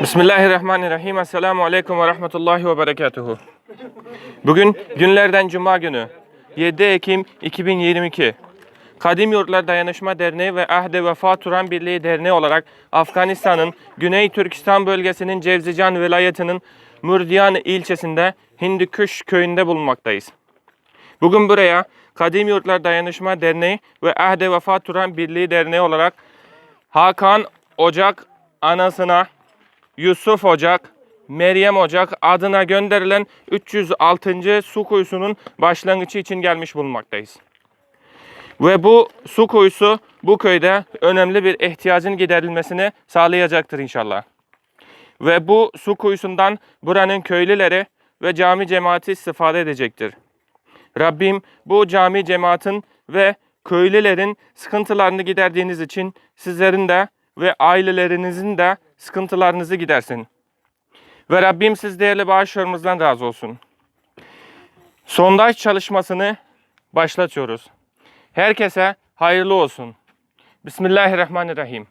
Bismillahirrahmanirrahim. Esselamu Aleyküm ve Rahmetullahi ve Berekatuhu. Bugün günlerden Cuma günü. 7 Ekim 2022. Kadim Yurtlar Dayanışma Derneği ve Ahde Vefa Turan Birliği Derneği olarak Afganistan'ın Güney Türkistan bölgesinin Cevzican vilayetinin Murdiyan ilçesinde Hindiküş köyünde bulunmaktayız. Bugün buraya Kadim Yurtlar Dayanışma Derneği ve Ahde Vefa Turan Birliği Derneği olarak Hakan Ocak anasına Yusuf Ocak, Meryem Ocak adına gönderilen 306. su kuyusunun başlangıcı için gelmiş bulunmaktayız. Ve bu su kuyusu bu köyde önemli bir ihtiyacın giderilmesini sağlayacaktır inşallah. Ve bu su kuyusundan buranın köylüleri ve cami cemaati istifade edecektir. Rabbim bu cami cemaatin ve köylülerin sıkıntılarını giderdiğiniz için sizlerin de ve ailelerinizin de sıkıntılarınızı gidersin. Ve Rabbim siz değerli bağışlarımızdan razı olsun. Sondaj çalışmasını başlatıyoruz. Herkese hayırlı olsun. Bismillahirrahmanirrahim.